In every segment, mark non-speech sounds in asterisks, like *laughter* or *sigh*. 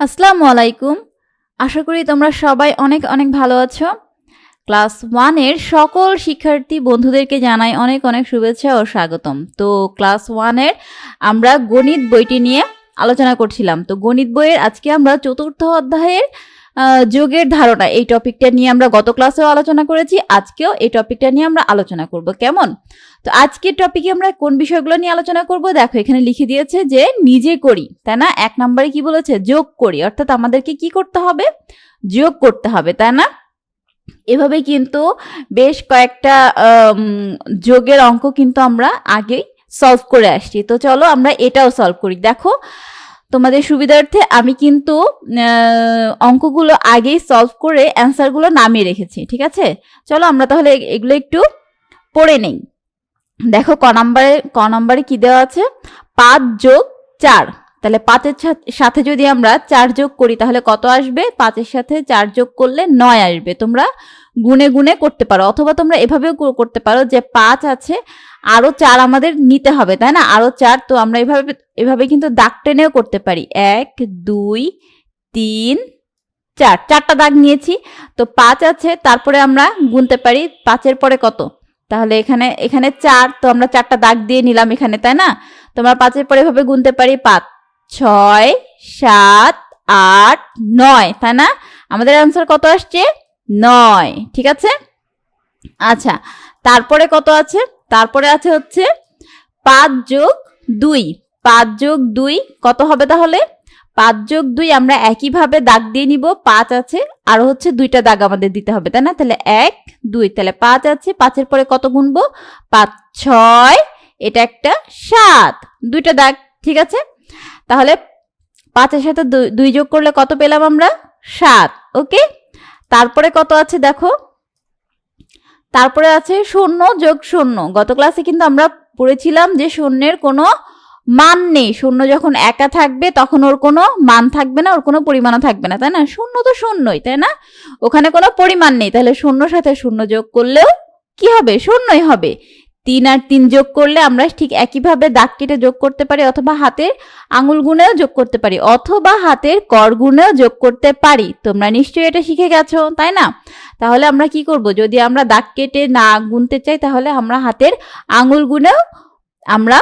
আসসালামু আলাইকুম। আশা করি তোমরা সবাই অনেক অনেক ভালো আছো। ক্লাস ওয়ানের সকল শিক্ষার্থী বন্ধুদেরকে জানাই অনেক অনেক শুভেচ্ছা ও স্বাগতম। তো ক্লাস ওয়ানের আমরা গণিত বইটি নিয়ে আলোচনা করছিলাম। তো গণিত বইয়ের আজকে আমরা চতুর্থ অধ্যায়ের যোগের ধারণা। এই টপিকটা নিয়ে আমরা গত ক্লাসেও আলোচনা করেছি, আজকেও এই টপিকটা নিয়ে আমরা আলোচনা করব। কেমন? তো আজকের টপিকে আমরা কোন বিষয়গুলো নিয়ে আলোচনা করব? দেখো, এখানে লিখে দিয়েছে যে নিজে করি, তাই না? এক নম্বরে কি বলেছে? যোগ করি। অর্থাৎ আমাদেরকে কি করতে হবে? যোগ করতে হবে, তাই না? এভাবে কিন্তু বেশ কয়েকটা যোগের অঙ্ক কিন্তু আমরা আগেই সলভ করে আসছি। তো চলো আমরা এটাও সলভ করি। দেখো তোমাদের সুবিধার্থে আমি কিন্তু অঙ্কগুলো আগেই সলভ করে অ্যান্সারগুলো নামিয়ে রেখেছি, ঠিক আছে? চলো আমরা তাহলে এগুলো একটু পড়ে নেই। দেখো ক নম্বরে ক নম্বরে কি দেওয়া আছে? পাঁচ যোগ চার। তাহলে পাঁচের সাথ- যদি আমরা চার যোগ করি, তাহলে কত আসবে? পাঁচের সাথে চার যোগ করলে নয় আসবে। তোমরা গুনে গুনে করতে পারো, অথবা তোমরা এভাবেও কর- করতে পারো যে পাঁচ আছে আরও চার আমাদের নিতে হবে, তাই না? আরও চার, তো আমরা এভাবে এভাবে কিন্তু দাগ টেনেও করতে পারি। এক, দুই, তিন, চার। চারটা দাগ নিয়েছি, তো পাঁচ আছে, তারপরে আমরা গুনতে পারি, পাঁচের পরে কত? তাহলে এখানে এখানে চার, তো আমরা চারটা দাগ দিয়ে নিলাম এখানে, তাই না? তোমরা পাঁচের পরে এভাবে গুনতে পারি, পাঁচ, ছয়, সাত, আট, নয়, তাই না? আমাদের অ্যান্সার কত আসছে? নয়, ঠিক আছে? আচ্ছা তারপরে কত আছে? তারপরে আছে হচ্ছে পাঁচ যোগ দুই। পাঁচ যোগ দুই কত হবে তাহলে? পাঁচ যোগ দুই আমরা একইভাবে দাগ দিয়ে নিব, পাঁচ আছে, আর হচ্ছে দুইটা দাগ আমাদের দিতে হবে, তাই না? তাহলে এক, দুই, তাহলে পাঁচ আছে, পাঁচের পরে কত গুনবো? পাঁচ, ছয়, এটা একটা সাত। দুইটা দাগ, ঠিক আছে? তাহলে পাঁচের সাথে দুই- যোগ করলে কত পেলাম আমরা? সাত, ওকে? তারপরে কত আছে দেখো? তারপরে আছে শূন্য যোগ শূন্য। গত ক্লাসে কিন্তু আমরা পড়েছিলাম যে শূন্যের কোনো মান নেই। শূন্য যখন একা থাকবে, তখন ওর কোনো মান থাকবে না, ওর কোনো পরিমাণও থাকবে না, তাই না? শূন্য তো শূন্যই, তাই না? ওখানে কোনো পরিমাণ নেই। তাহলে শূন্য সাথে শূন্য যোগ করলেও কি হবে? শূন্যই হবে। তিন আর তিন যোগ করলে আমরা ঠিক একইভাবে দাগ কেটে যোগ করতে পারি অথবা হাতের আঙুল গুণেও যোগ করতে পারি অথবা হাতের কর গুণেও যোগ করতে পারি। তোমরা নিশ্চয়ই এটা শিখে গেছো, তাই না? তাহলে আমরা কি করব? যদি আমরা দাগ কেটে না গুনতে চাই, তাহলে আমরা হাতের আঙুল গুণেও আমরা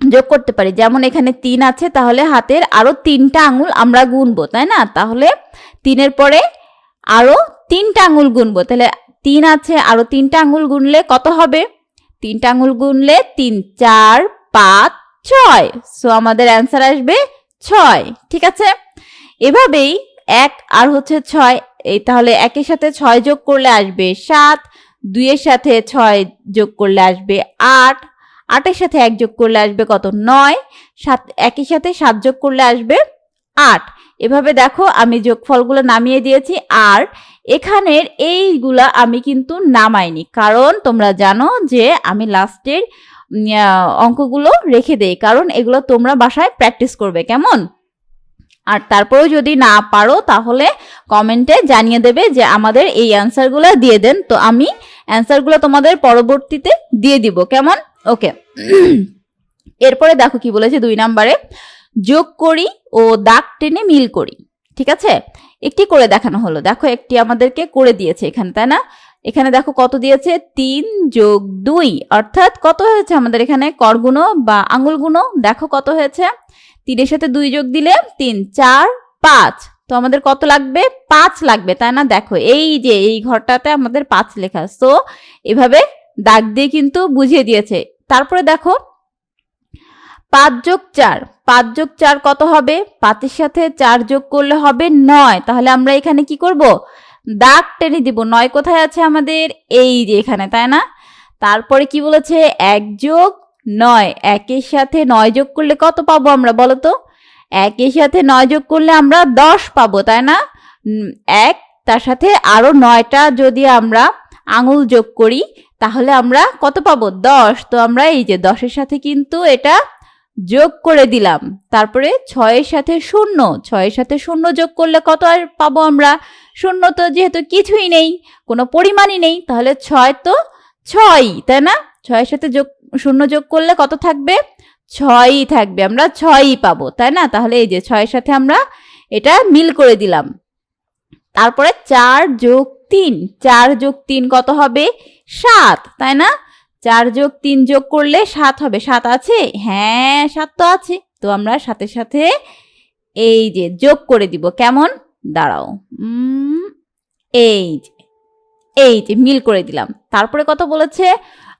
যোগ করতে পারি। যেমন এখানে তিন আছে, তাহলে হাতের আরও তিনটা আঙুল আমরা গুনবো, তাই না? তাহলে তিনের পরে আরও তিনটা আঙুল গুনবো। তাহলে তিন আছে আরও তিনটা আঙুল গুনলে কত হবে? তিনটা আঙুল গুনলে তিন, চার, পাঁচ, ছয়। সো আমাদের অ্যান্সার আসবে ছয়, ঠিক আছে? এভাবেই এক আর হচ্ছে ছয়, এই তাহলে একের সাথে ছয় যোগ করলে আসবে সাত, দুইয়ের সাথে ছয় যোগ করলে আসবে আট, আটের সাথে এক যোগ করলে আসবে কত? নয়, সাত একই সাথে সাত যোগ করলে আসবে আট। এভাবে দেখো আমি যোগফলগুলো নামিয়ে দিয়েছি, আর এখানের এইগুলা আমি কিন্তু নামাইনি। কারণ তোমরা জানো যে আমি লাস্টের অঙ্কগুলো রেখে দেই। কারণ এগুলো তোমরা বাসায় প্র্যাকটিস করবে, কেমন? আর তারপরেও যদি না পারো, তাহলে কমেন্টে জানিয়ে দেবে যে আমাদের এই অ্যান্সারগুলো দিয়ে দেন। তো আমি অ্যান্সারগুলো তোমাদের পরবর্তীতে দিয়ে দিব, কেমন? ওকে। এরপরে দেখো কি বলেছে দুই নাম্বারে, যোগ করি ও দাগ টেনে মিল করি। ঠিক আছে? একটি করে দেখানো হলো। দেখো একটি আমাদেরকে করে দিয়েছে এখানে, তাই না? এখানে দেখো কত দিয়েছে? তিন যোগ দুই, অর্থাৎ কত হয়েছে আমাদের এখানে? করগুণ বা আঙুল গুণ দেখো কত হয়েছে? তিনের সাথে দুই যোগ দিলে তিন, চার, পাঁচ। তো আমাদের কত লাগবে? পাঁচ লাগবে, তাই না? দেখো, এই যে এই ঘরটাতে আমাদের পাঁচ লেখা। সো এভাবে দাগ দিয়ে কিন্তু বুঝিয়ে দিয়েছে। তারপরে দেখো পাঁচ যোগ চার, পাঁচ যোগ চার কত হবে? পাঁচের সাথে চার যোগ করলে হবে নয়। তাহলে আমরা এখানে কি করব? দাগ টেনে দিব। নয় কোথায় আছে আমাদের? এই যে এখানে, তাই না? তারপরে কি বলেছে? এক যোগ নয়। একের সাথে নয় যোগ করলে কত পাবো আমরা বলো তো? একের সাথে নয় যোগ করলে আমরা দশ পাবো, তাই না? এক, তার সাথে আরও নয়টা যদি আমরা আঙুল যোগ করি, তাহলে আমরা কত পাবো? দশ। তো আমরা এই যে দশের সাথে কিন্তু এটা যোগ করে দিলাম। তারপরে ছয়ের সাথে শূন্য, ছয়ের সাথে শূন্য যোগ করলে কত আর পাবো আমরা? শূন্য তো যেহেতু কিছুই নেই, কোনো পরিমাণই নেই, তাহলে ছয় তো ছয়ই, তাই না? ছয়ের সাথে যোগ, শূন্য যোগ করলে কত থাকবে? ছয়ই থাকবে, আমরা ছয়ই পাবো, তাই না? তাহলে এই যে ছয়ের সাথে আমরা এটা মিল করে দিলাম। তারপরে চার যোগ তিন, চার যোগ তিন কত হবে? সাত, তাই না? চার যোগ তিন যোগ করলে সাত হবে। সাত আছে? হ্যাঁ সাত তো আছে। তো আমরা সাথে সাথে এই যে যোগ করে দিব। কেমন? দাঁড়াও। এই যে এই যে মিল করে দিলাম। তারপরে কত বলেছে?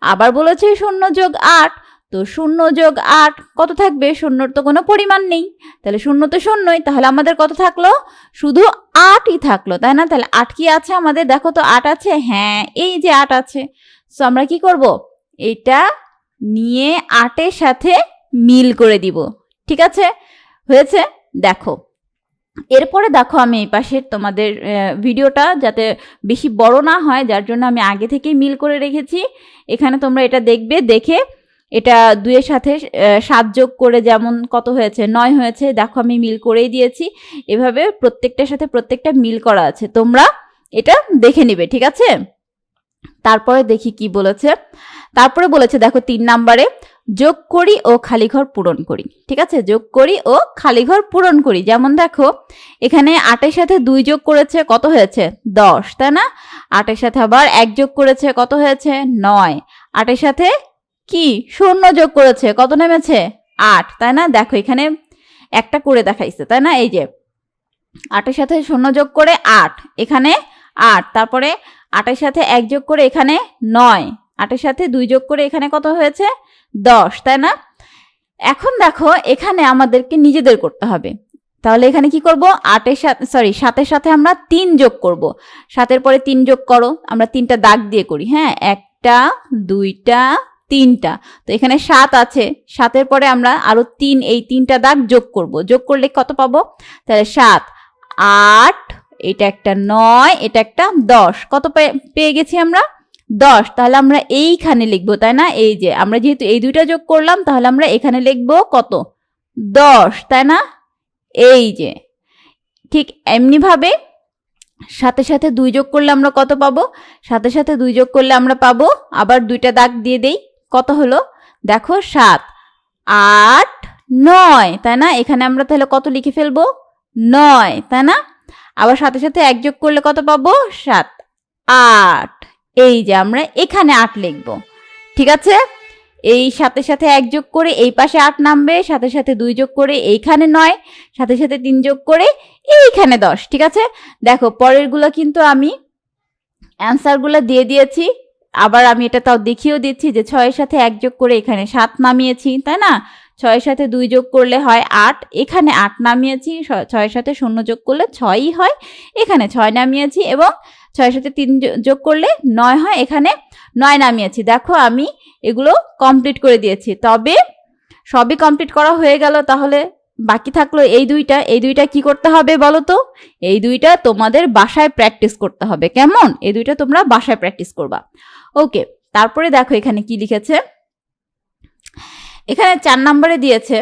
আবার বলেছে শূন্য যোগ আট। তো শূন্য যোগ আট কত থাকবে? শূন্যর তো কোনো পরিমাণ নেই। তাহলে শূন্য তো শূন্যই। তাহলে আমাদের কত থাকল? শুধু আটই থাকল, তাই না? তাহলে আট কি আছে আমাদের? দেখো তো আট আছে? হ্যাঁ এই যে আট আছে। সো আমরা কি করব? এটা নিয়ে আটের সাথে মিল করে দিব। ঠিক আছে? হয়েছে? দেখো। এরপরে দেখো আমি এই পাশে তোমাদের ভিডিওটা যাতে বেশি বড় না হয়, যার জন্য আমি আগে থেকেই মিল করে রেখেছি। এখানে তোমরা এটা দেখবে, দেখে এটা দুইয়ের সাথে সাত যোগ করে যেমন কত হয়েছে? নয় হয়েছে। দেখো আমি মিল করেই দিয়েছি। এভাবে প্রত্যেকটার সাথে প্রত্যেকটা মিল করা আছে। তোমরা এটা দেখে নিবে, ঠিক আছে? তারপরে দেখি কি বলেছে। তারপরে বলেছে, দেখো তিন নাম্বারে, যোগ করি ও খালি ঘর পূরণ করি। ঠিক আছে? যোগ করি ও খালি ঘর পূরণ করি। যেমন দেখো, এখানে আটের সাথে দুই যোগ করেছে কত হয়েছে? দশ, তাই না? আটের সাথে আবার এক যোগ করেছে কত হয়েছে? নয়। আটের সাথে কি? শূন্য যোগ করেছে কত নেমেছে? আট, তাই না? দেখো এখানে একটা করে দেখাইছে, তাই না? এই যে, আটের সাথে শূন্য যোগ করে আট, এখানে আট। তারপরে আটের সাথে এক যোগ করে এখানে নয়। আটের সাথে দুই যোগ করে এখানে কত হয়েছে? দশ, তাই না? এখন দেখো, এখানে আমাদেরকে নিজেদের করতে হবে। তাহলে এখানে কি করব? আটের সাথে সরি সাতের সাথে আমরা তিন যোগ করব। সাতের পরে তিন যোগ করো। আমরা তিনটা দাগ দিয়ে করি হ্যাঁ? একটা, দুইটা, তিনটা। তো এখানে সাত আছে। সাতের পরে আমরা আরও তিন, এই তিনটা দাগ যোগ করব। যোগ করলে কত পাবো? তাহলে সাত, আট এটা একটা নয়, এটা একটা দশ। কত পেয়ে গেছি আমরা? দশ। তাহলে আমরা এইখানে লিখব, তাই না? এই যে, আমরা যেহেতু এই দুইটা যোগ করলাম, তাহলে আমরা এখানে লিখব কত? দশ, তাই না? এই যে, ঠিক এমনিভাবে সাথে সাথে দুই যোগ করলে আমরা কত পাবো? সাথে সাথে দুই যোগ করলে আমরা পাবো, আবার দুইটা দাগ দিয়ে দেই, কত হলো? দেখো, সাত, আট, নয়, তাই না? এখানে আমরা তাহলে কত লিখে ফেলব? নয়, তাই না? আবার সাথে সাথে এক যোগ করলে কত পাবো? সাত। আট। এই যে আমরা এখানে আট লিখব। ঠিক আছে? এই সাথে সাথে এক যোগ করে এই পাশে আট নামবে, সাথে সাথে দুই যোগ করে এইখানে নয়, সাথে সাথে তিন যোগ করে এইখানে দশ। ঠিক আছে? দেখো, পরেরগুলো কিন্তু আমি অ্যান্সারগুলো দিয়ে দিয়েছি। আবার আমি এটা তাও দেখিয়েও দিচ্ছি যে ছয়ের সাথে এক যোগ করে এখানে সাত নামিয়েছি, তাই না? ছয়ের সাথে দুই যোগ করলে হয় আট। এখানে আট নামিয়েছি ছয়ের সাথে শূন্য যোগ করলে ছয়ই হয়। এখানে ছয় নামিয়েছি এবং ছয়ের সাথে তিন যোগ করলে নয় হয়। এখানে নয় নামিয়েছি। দেখো আমি এগুলো কমপ্লিট করে দিয়েছি। তবে সবই কমপ্লিট করা হয়ে গেল, তাহলে বাকি থাকল এই দুইটা। এই দুইটা কি করতে হবে বলো তো? এই দুইটা তোমাদের বাসায় প্র্যাকটিস করতে হবে। কেমন? এই দুইটা তোমরা বাসায় প্র্যাকটিস করবা। ওকে তারপরে দেখো এখানে কি লিখেছে? এখানে চার নম্বরে দিয়েছে,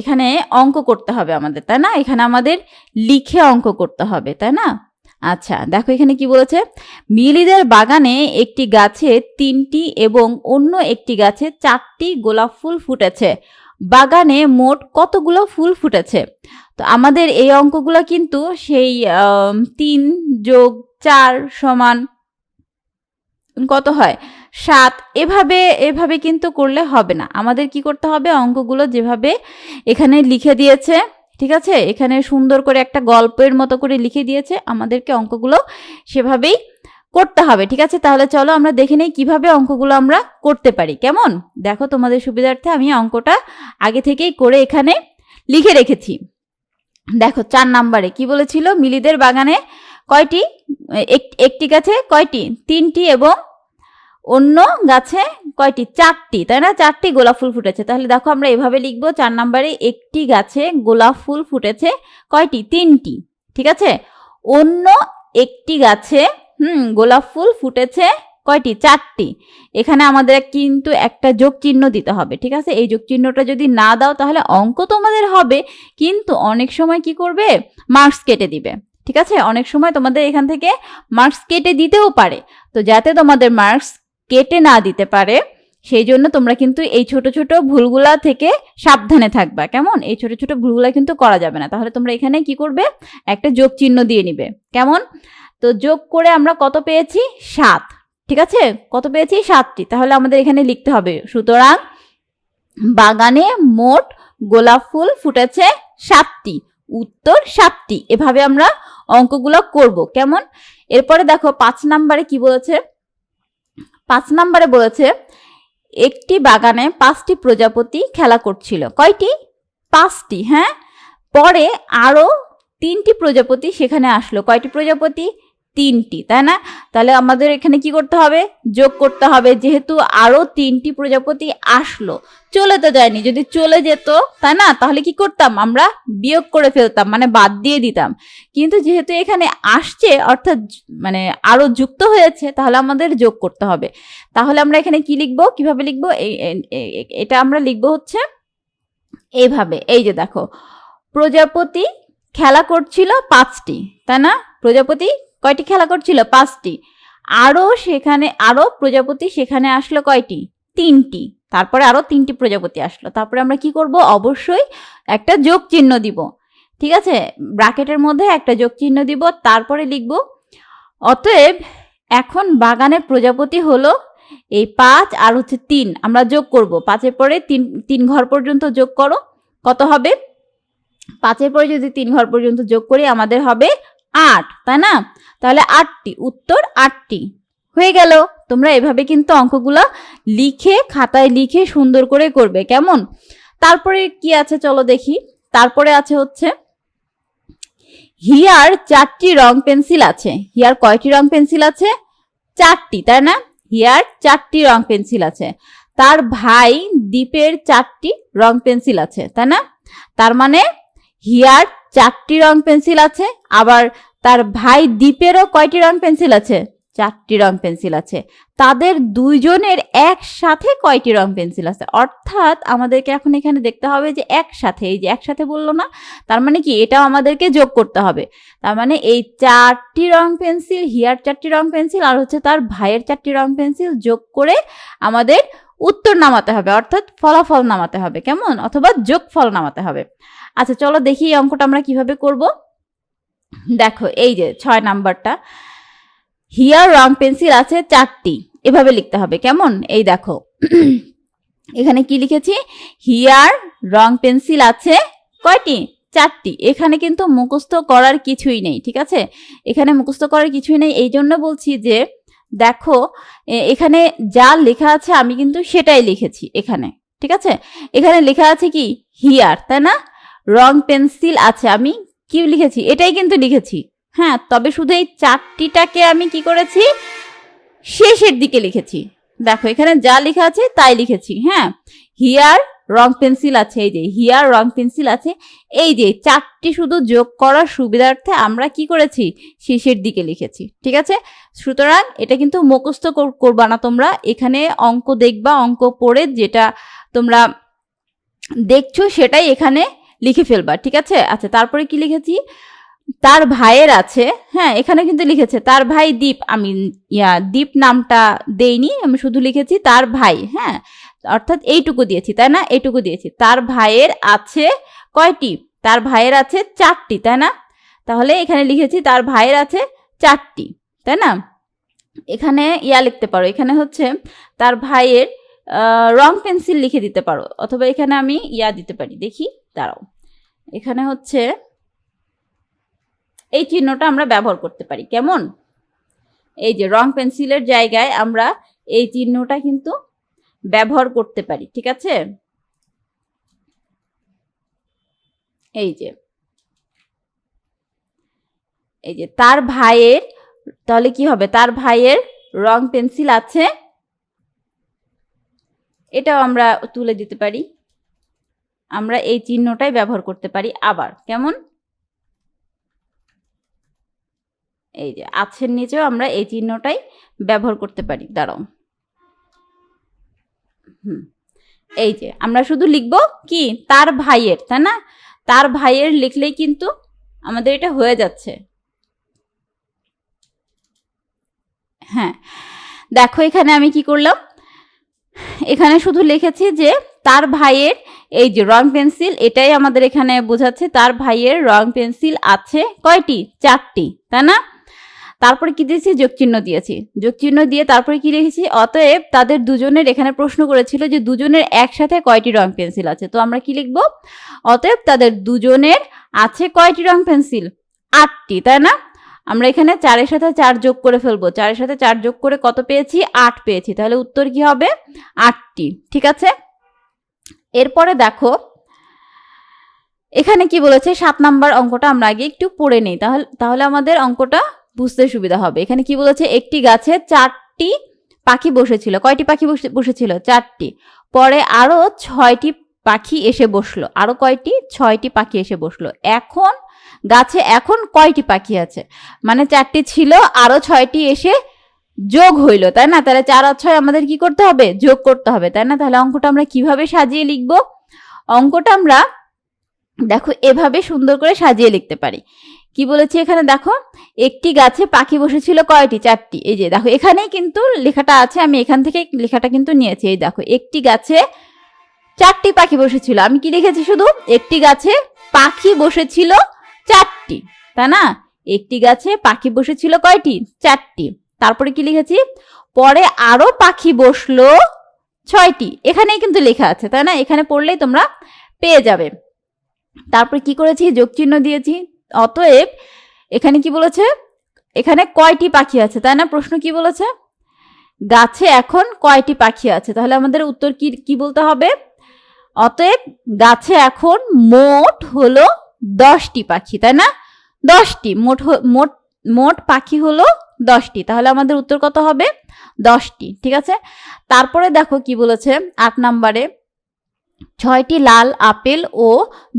এখানে অঙ্ক করতে হবে আমাদের, তাই না? এখানে আমাদের লিখে অঙ্ক করতে হবে, তাই না? আচ্ছা দেখো এখানে কি বলেছে? মিলিদের বাগানে একটি গাছে তিনটি এবং অন্য একটি গাছে চারটি গোলাপ ফুল ফুটেছে। বাগানে মোট কতগুলো ফুল ফুটেছে? তো আমাদের এই অঙ্কগুলো কিন্তু সেই তিন যোগ চার সমান কত হয়? সাত, এভাবে এভাবে কিন্তু করলে হবে না। আমাদের কি করতে হবে? অঙ্কগুলো যেভাবে এখানে লিখে দিয়েছে, ঠিক আছে? এখানে সুন্দর করে একটা গল্পের মতো করে লিখে দিয়েছে, আমাদেরকে অঙ্কগুলো সেভাবেই করতে হবে, ঠিক আছে? তাহলে চলো আমরা দেখে নেই কীভাবে অঙ্কগুলো আমরা করতে পারি, কেমন? দেখো তোমাদের সুবিধার্থে আমি অঙ্কটা আগে থেকেই করে এখানে লিখে রেখেছি। দেখো, চার নাম্বারে কি বলেছিল? মিলিদের বাগানে কয়টি? এক- একটি গাছে কয়টি? তিনটি এবং অন্য গাছে কয়টি? চারটি, তাই না? চারটি গোলাপ ফুল ফুটেছে। তাহলে দেখো আমরা এভাবে লিখব, চার নাম্বারে একটি গাছে গোলাপ ফুল ফুটেছে কয়টি? তিনটি, ঠিক আছে? অন্য একটি গাছে, হুম, গোলাপ ফুল ফুটেছে কয়টি? চারটি। এখানে আমাদের কিন্তু একটা যোগ চিহ্ন দিতে হবে, ঠিক আছে? এই যোগ চিহ্নটা যদি না দাও, তাহলে অঙ্ক তোমাদের হবে, কিন্তু অনেক সময় কি করবে? মার্কস কেটে দিবে, ঠিক আছে? অনেক সময় তোমাদের এখান থেকে মার্কস কেটে দিতেও পারে। তো যাতে তোমাদের মার্কস কেটে না দিতে পারে, সেই জন্য তোমরা কিন্তু এই ছোট ছোট ভুলগুলা থেকে সাবধানে থাকবা। কেমন? এই ছোট ছোট ভুলগুলা কিন্তু করা যাবে না। তাহলে তোমরা এখানে কি করবে? একটা যোগ চিহ্ন দিয়ে নিবে। কেমন? তো যোগ করে আমরা কত পেয়েছি? সাত। ঠিক আছে? কত পেয়েছি? সাতটি। তাহলে আমাদের এখানে লিখতে হবে, সুতরাং বাগানে মোট গোলাপ ফুল ফুটেছে সাতটি। উত্তর সাতটি। এভাবে আমরা অঙ্কগুলো করব। কেমন? এরপরে দেখো, পাঁচ নাম্বারে কি বলেছে? পাঁচ নাম্বারে বলেছে, একটি বাগানে পাঁচটি প্রজাপতি খেলা করছিল। কয়টি? পাঁচটি হ্যাঁ? পরে আরও তিনটি প্রজাপতি সেখানে আসলো। কয়টি প্রজাপতি? তিনটি, তাই না? তাহলে আমাদের এখানে কি করতে হবে? যোগ করতে হবে। যেহেতু আরও তিনটি প্রজাপতি আসলো, চলে তো যায়নি। যদি চলে যেত, তাই না? তাহলে কি করতাম? আমরা বিয়োগ করে ফেলতাম মানে বাদ দিয়ে দিতাম। কিন্তু যেহেতু এখানে আসছে, অর্থাৎ মানে আরও যুক্ত হয়েছে, তাহলে আমাদের যোগ করতে হবে। তাহলে আমরা এখানে কি লিখব? কীভাবে লিখব? এটা আমরা লিখব হচ্ছে এইভাবে এই যে দেখো, প্রজাপতি খেলা করছিল পাঁচটি, তাই না? প্রজাপতি কয়টি খেলা করছিল? পাঁচটি। আরও সেখানে আরও প্রজাপতি সেখানে আসলো কয়টি? তিনটি। তারপরে আরও তিনটি প্রজাপতি আসলো। তারপরে আমরা কি করব? অবশ্যই একটা যোগ চিহ্ন দিব। ঠিক আছে? ব্র্যাকেটের মধ্যে একটা যোগ চিহ্ন দিব। তারপরে লিখব, অতএব এখন বাগানের প্রজাপতি হলো এই পাঁচ আর হচ্ছে তিন। আমরা যোগ করব। পাঁচের পরে তিন তিন ঘর পর্যন্ত যোগ করো। কত হবে? পাঁচের পরে যদি তিন ঘর পর্যন্ত যোগ করি, আমাদের হবে আট, তাই না? তাহলে আটটি, উত্তর আটটি। হয়ে গেল। তোমরা এভাবে কিন্তু অঙ্কগুলা লিখে, খাতায় লিখে সুন্দর করে করবে, কেমন? তারপরে কি আছে চলো দেখি। তারপরে আছে হচ্ছে হিয়ার চারটি রং পেন্সিল আছে। হিয়ার কয়টি রং পেন্সিল আছে? চারটি, তাই না? হিয়ার চারটি রং পেন্সিল আছে। তার ভাই দ্বীপের চারটি রং পেন্সিল আছে, তাই না? তার মানে হিয়ার চারটি রং পেন্সিল আছে, আবার তার ভাই দ্বীপেরও কয়টি রং পেন্সিল আছে? চারটি রং পেন্সিল আছে। তাদের দুইজনের একসাথে কয়টি রং পেন্সিল আছে? অর্থাৎ আমাদেরকে এখন এখানে দেখতে হবে যে একসাথে, এই যে একসাথে বলল না, তার মানে কি এটাও আমাদেরকে যোগ করতে হবে। তার মানে এই চারটি রং পেন্সিল, হিয়ার চারটি রং পেন্সিল, আর হচ্ছে তার ভাইয়ের চারটি রং পেন্সিল যোগ করে আমাদের উত্তর নামাতে হবে, অর্থাৎ ফলাফল নামাতে হবে, কেমন? অথবা যোগফল নামাতে হবে। আচ্ছা চলো দেখি এই অঙ্কটা আমরা কীভাবে করব। দেখো, এই যে ছয় নাম্বারটা। হিয়ার রং পেন্সিল আছে চারটি। এভাবে লিখতে হবে, কেমন? এই দেখো। *clears throat* এখানে কি লিখেছি? হিয়ার রং পেন্সিল আছে কয়টি? চারটি। এখানে কিন্তু মুখস্থ করার কিছুই নেই, ঠিক আছে? এখানে মুখস্থ করার কিছুই নেই। এই জন্য বলছি যে, দেখো এখানে যা লেখা আছে আমি কিন্তু সেটাই লিখেছি এখানে, ঠিক আছে? এখানে লেখা আছে কি? হিয়ার তাই না? রং পেন্সিল আছে, আমি কি লিখেছি? এটাই কিন্তু লিখেছি। হ্যাঁ তবে শুধু এই চারটিটাকে আমি কি করেছি? শেষের দিকে লিখেছি। দেখো, এখানে যা লেখা আছে, তাই লিখেছি হ্যাঁ। হিয়ার রং পেন্সিল আছে, এই যে হিয়ার রং পেন্সিল আছে। এই যে, চারটি শুধু যোগ করার সুবিধার্থে আমরা কি করেছি? শেষের দিকে লিখেছি, ঠিক আছে? সুতরাং এটা কিন্তু মুখস্থ কর- করবা না তোমরা। এখানে অঙ্ক দেখবা, অঙ্ক পড়ে যেটা তোমরা দেখছ, সেটাই এখানে লিখে ফেলবা, ঠিক আছে? আচ্ছা তারপরে কি লিখেছি? তার ভাইয়ের আছে হ্যাঁ এখানে কিন্তু লিখেছে, তার ভাই দীপ, আমি, ইয়া, দীপ নামটা দেইনি, আমি শুধু লিখেছি তার ভাই হ্যাঁ? অর্থাৎ এইটুকু দিয়েছি, তাই না? এইটুকু দিয়েছি। তার ভাইয়ের আছে কয়টি? তার ভাইয়ের আছে চারটি, তাই না? তাহলে এখানে লিখেছি তার ভাইয়ের আছে চারটি, তাই না? এখানে ইয়া লিখতে পারো, এখানে হচ্ছে তার ভাইয়ের রং পেন্সিল লিখে দিতে পারো, অথবা এখানে আমি ইয়া দিতে পারি, দেখি, দাঁড়াও। এখানে হচ্ছে এই চিহ্নটা আমরা ব্যবহার করতে পারি। কেমন? এই যে রং পেন্সিলের জায়গায় আমরা এই চিহ্নটা কিন্তু ব্যবহার করতে পারি, ঠিক আছে? এই যে এই যে তার ভাইয়ের, তাহলে কি হবে? তার ভাইয়ের রং পেন্সিল আছে। এটাও আমরা তুলে দিতে পারি। আমরা এই চিহ্নটাই ব্যবহার করতে পারি আবার। কেমন? এই যে আছের নিচেও আমরা এই চিহ্নটাই ব্যবহার করতে পারি। দাঁড়াও। হুম, এই যে, আমরা শুধু লিখব কি? তার ভাইয়ের, তাই না? তার ভাইয়ের লিখলেই কিন্তু আমাদের এটা হয়ে যাচ্ছে। হ্যাঁ দেখো এখানে আমি কি করলাম? এখানে শুধু লিখেছি যে, তার ভাইয়ের এই যে রং পেন্সিল, এটাই আমাদের এখানে বোঝাচ্ছে। তার ভাইয়ের রং পেন্সিল আছে কয়টি? চারটি, তাই না? তারপরে কি দিয়েছি? যোগ চিহ্ন দিয়েছি। যোগ চিহ্ন দিয়ে তারপরে কি লিখেছি? অতএব তাদের দুজনের এখানে প্রশ্ন করেছিল যে দুজনের একসাথে কয়টি রং পেন্সিল আছে? তো আমরা কি লিখব? অতএব তাদের দুজনের আছে কয়টি রং পেন্সিল? আটটি, তাই না? আমরা এখানে চারের সাথে চার যোগ করে ফেলব। চারের সাথে চার যোগ করে কত পেয়েছি? আট পেয়েছি। তাহলে উত্তর কি হবে? আটটি, ঠিক আছে? এরপরে দেখো, এখানে কি বলেছে? সাত নাম্বার অঙ্কটা আমরা আগে একটু পড়ে নিই, তাহলে তাহলে আমাদের অঙ্কটা বুঝতে সুবিধা হবে। এখানে কি বলেছে? একটি গাছে চারটি পাখি বসেছিল। কয়টি পাখি বসে, বসেছিল? চারটি। পরে আরও ছয়টি পাখি এসে বসল। আরও কয়টি? ছয়টি পাখি এসে বসল। এখন, গাছে এখন কয়টি পাখি আছে? মানে চারটি ছিল, আরও ছয়টি এসে যোগ হইল, তাই না? তাহলে চার আর ছয় আমাদের কি করতে হবে? যোগ করতে হবে, তাই না? তাহলে অঙ্কটা আমরা কীভাবে সাজিয়ে লিখব? অঙ্কটা আমরা, দেখো, এভাবে সুন্দর করে সাজিয়ে লিখতে পারি। কি বলেছি এখানে? দেখো, একটি গাছে পাখি বসেছিল কয়টি? চারটি। এই যে, দেখো, এখানেই কিন্তু লেখাটা আছে, আমি এখান থেকে লেখাটা কিন্তু নিয়েছি। এই দেখো, একটি গাছে চারটি পাখি বসেছিল। আমি কি লিখেছি শুধু? একটি গাছে পাখি বসেছিল চারটি, তাই না? একটি গাছে পাখি বসেছিল কয়টি? চারটি। তারপরে কি লিখেছি? পরে আরও পাখি বসল ছয়টি। এখানেই কিন্তু লেখা আছে, তাই না? এখানে পড়লেই তোমরা পেয়ে যাবে। তারপরে কি করেছি? যোগ চিহ্ন দিয়েছি। অতএব এখানে কি বলেছে? এখানে কয়টি পাখি আছে, তাই না? প্রশ্ন কি বলেছে? গাছে এখন কয়টি পাখি আছে? তাহলে আমাদের উত্তর কি কি বলতে হবে? অতএব গাছে এখন মোট হলো দশটি পাখি, তাই না? দশটি। মোট মোট মোট পাখি হলো দশটি। তাহলে আমাদের উত্তর কত হবে? দশটি, ঠিক আছে? তারপরে দেখো কি বলেছে? আট নাম্বারে, ছয়টি লাল আপেল ও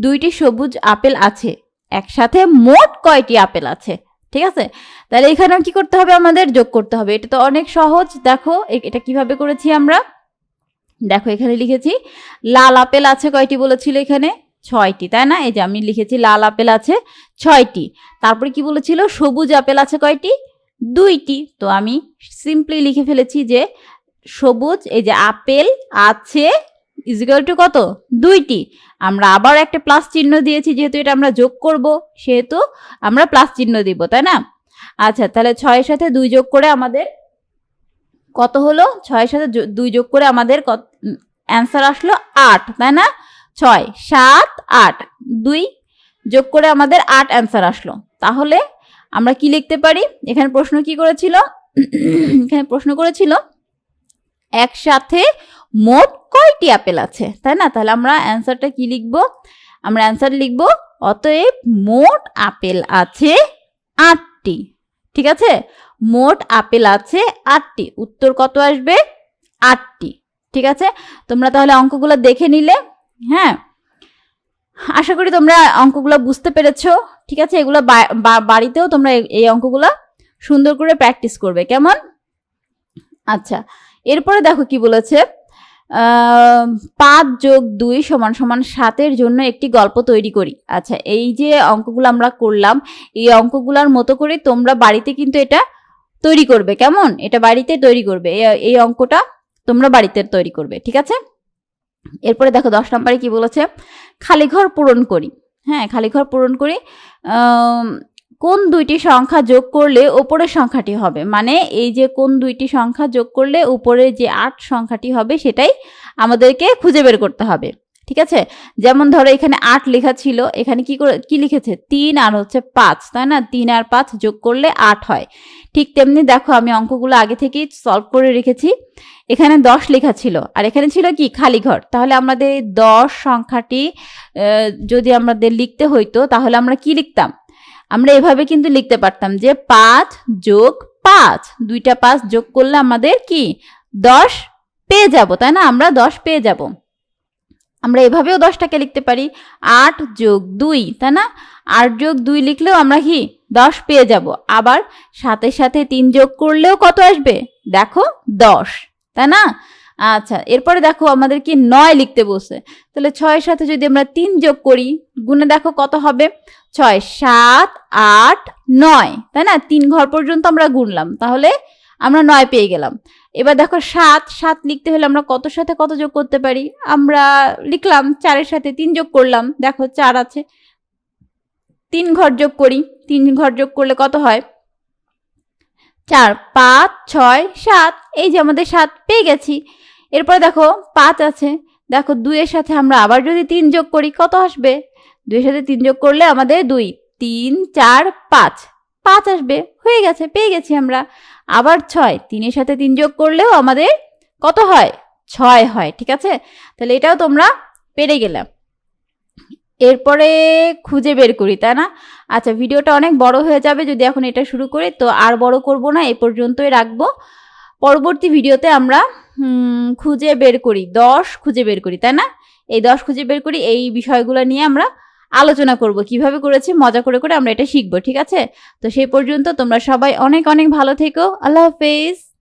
দুইটি সবুজ আপেল আছে। একসাথে মোট কয়টি আপেল আছে? ঠিক আছে? তাহলে এখানে কি করতে হবে? আমাদের যোগ করতে হবে। এটা তো অনেক সহজ। দেখো এটা কীভাবে করেছি আমরা? দেখো, এখানে লিখেছি, লাল আপেল আছে কয়টি বলেছিল এখানে? ছয়টি, তাই না? এই যে আমি লিখেছি, লাল আপেল আছে ছয়টি। তারপরে কি বলেছিল? সবুজ আপেল আছে কয়টি? দুইটি। তো আমি সিম্পলি লিখে ফেলেছি যে সবুজ, এই যে আপেল আছে ইজিক্যাল টু কত? দুইটি। আমরা আবার একটা প্লাস চিহ্ন দিয়েছি, যেহেতু এটা আমরা যোগ করব, সেহেতু আমরা প্লাস চিহ্ন দিব, তাই না? আচ্ছা তাহলে ছয়ের সাথে দুই যোগ করে আমাদের কত হলো? ছয়ের সাথে দুই যোগ করে আমাদের কত অ্যান্সার আসলো আট, তাই না? ছয়, সাত, আট। দুই যোগ করে আমাদের আট অ্যান্সার আসলো। তাহলে আমরা কি লিখতে পারি? এখানে প্রশ্ন কি করেছিল? এখানে প্রশ্ন করেছিল, একসাথে মোট কয়টি আপেল আছে? তাই না? তাহলে আমরা অ্যান্সারটা কি লিখব? আমরা অ্যান্সার লিখব, অতএব মোট আপেল আছে আটটি। ঠিক আছে? মোট আপেল আছে আটটি। উত্তর কত আসবে? আটটি। ঠিক আছে? তোমরা তাহলে অঙ্কগুলো দেখে নিলে। হ্যাঁ? আশা করি তোমরা অঙ্কগুলো বুঝতে পেরেছ। ঠিক আছে, এগুলো বাড়িতেও তোমরা এই- অঙ্কগুলো সুন্দর করে প্র্যাকটিস করবে, কেমন? আচ্ছা এরপরে দেখো কি বলেছে। পাঁচ যোগ দুই সমান সমান সাতের জন্য একটি গল্প তৈরি করি। আচ্ছা এই যে অঙ্কগুলো আমরা করলাম, এই অঙ্কগুলোর মতো করে তোমরা বাড়িতে কিন্তু এটা তৈরি করবে, কেমন? এটা বাড়িতে তৈরি করবে এই অঙ্কটা তোমরা বাড়িতে তৈরি করবে, ঠিক আছে? এরপরে দেখো দশ নম্বরে কি বলেছে? খালি ঘর পূরণ করি। হ্যাঁ খালি ঘর পূরণ করি। কোন দুইটি সংখ্যা যোগ করলে ওপরের সংখ্যাটি হবে? মানে এই যে কোন দুইটি সংখ্যা যোগ করলে উপরে যে আট সংখ্যাটি হবে, সেটাই আমাদেরকে খুঁজে বের করতে হবে। ঠিক আছে? যেমন ধরো এখানে আট লেখা ছিল, এখানে কি করে, কি লিখেছে? তিন আর হচ্ছে পাঁচ, তাই না? তিন আর পাঁচ যোগ করলে আট হয়। ঠিক তেমনি দেখো আমি অঙ্কগুলো আগে থেকেই সলভ করে রেখেছি। এখানে দশ লেখা ছিল, আর এখানে ছিল কি? খালি ঘর। তাহলে আমাদের এই দশ সংখ্যাটি যদি আমাদের লিখতে হইতো, তাহলে আমরা কি লিখতাম? আমরা এভাবে কিন্তু লিখতে পারতাম যে পাঁচ যোগ পাঁচ, দুইটা পাঁচ যোগ করলে আমাদের কি? দশ পেয়ে যাব, তাই না? আমরা দশ পেয়ে যাব। আমরা এভাবেও দশটাকে লিখতে পারি। আট যোগ দুই, তাই না? আট যোগ দুই লিখলেও আমরা কি? দশ পেয়ে যাব। আবার সাথে সাথে তিন যোগ করলেও কত আসবে? দেখো, দশ, তাই না? আচ্ছা এরপরে দেখো আমাদের কি নয় লিখতে বসে তাহলে ছয়ের সাথে যদি আমরা তিন যোগ করি গুণে দেখো কত হবে? ছয়, সাত, আট, নয়, তাই না? তিন ঘর পর্যন্ত আমরা গুনলাম। তাহলে আমরা নয় পেয়ে গেলাম। এবার দেখো সাত সাত লিখতে হলে আমরা কত সাথে কত যোগ করতে পারি? আমরা লিখলাম চারের সাথে তিন যোগ করলাম, দেখো চার আছে। তিন ঘর যোগ করি, তিন ঘর যোগ করলে কত হয়? চার, পাঁচ, ছয়, সাত, এই যে আমাদের সাত পেয়ে গেছি। এরপরে দেখো পাঁচ আছে, দেখো দুইয়ের সাথে আমরা আবার যদি তিন যোগ করি কত আসবে? দুইয়ের সাথে তিন যোগ করলে আমাদের দুই, তিন, চার, পাঁচ পাঁচ আসবে। হয়ে গেছে, পেয়ে গেছি আমরা। আবার ছয়, তিনের সাথে তিন যোগ করলেও আমাদের কত হয়? ছয় হয়, ঠিক আছে? তাহলে এটাও তোমরা পেরে গেলাম এরপরে খুঁজে বের করি, তাই না? আচ্ছা ভিডিওটা অনেক বড় হয়ে যাবে যদি এখন এটা শুরু করি, তো আর বড় করব না, এ পর্যন্তই রাখব। পরবর্তী ভিডিওতে আমরা খুঁজে বের করি, দশ খুঁজে বের করি, তাই না? এই দশ খুঁজে বের করি, এই বিষয়গুলো নিয়ে আমরা আলোচনা করব, কীভাবে করেছি, মজা করে করে আমরা এটা শিখব, ঠিক আছে? তো সেই পর্যন্ত তোমরা সবাই অনেক অনেক ভালো থেকো, আল্লাহ হাফেজ।